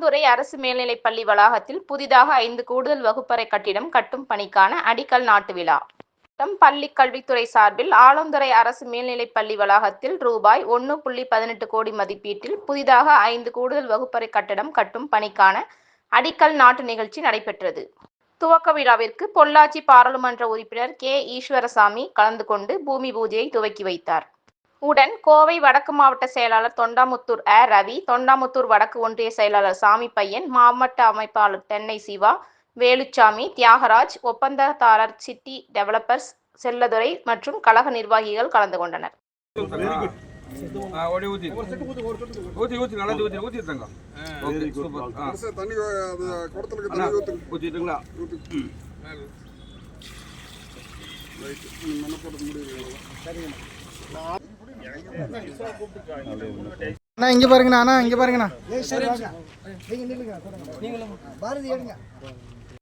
ஆலந்துறை அரசு மேல்நிலைப்பள்ளி வளாகத்தில் புதிதாக ஐந்து கூடுதல் வகுப்பறை கட்டிடம் கட்டும் பணிக்கான அடிக்கல் நாட்டு விழா. பள்ளி கல்வித்துறை சார்பில் ஆலந்துறை அரசு மேல்நிலைப்பள்ளி வளாகத்தில் ரூபாய் ஒன்று புள்ளி பதினெட்டு கோடி மதிப்பீட்டில் புதிதாக ஐந்து கூடுதல் வகுப்பறை கட்டடம் கட்டும் பணிக்கான அடிக்கல் நாட்டு நிகழ்ச்சி நடைபெற்றது. துவக்க விழாவிற்கு பொள்ளாச்சி பாராளுமன்ற உறுப்பினர் கே. ஈஸ்வரசாமி கலந்து கொண்டு பூமி பூஜையை துவக்கி வைத்தார். உடன் கோவை வடக்கு மாவட்ட செயலாளர் தொண்டாமுத்தூர் அ ரவி தொண்டாமுத்தூர் வடக்கு ஒன்றிய செயலாளர் சாமி பையன் மாவட்ட அமைப்பாளர் தென்னை சிவா வேலுச்சாமி தியாகராஜ் ஒப்பந்ததாரர் சிட்டி டெவலப்பர்ஸ் செல்லதுரை மற்றும் கழக நிர்வாகிகள் கலந்து கொண்டனர். ஆ, அண்ணா அண்ணா இங்க பாருங்கண்ணா அண்ணா இங்க பாருங்கண்ணா. பாரதி எடுங்க.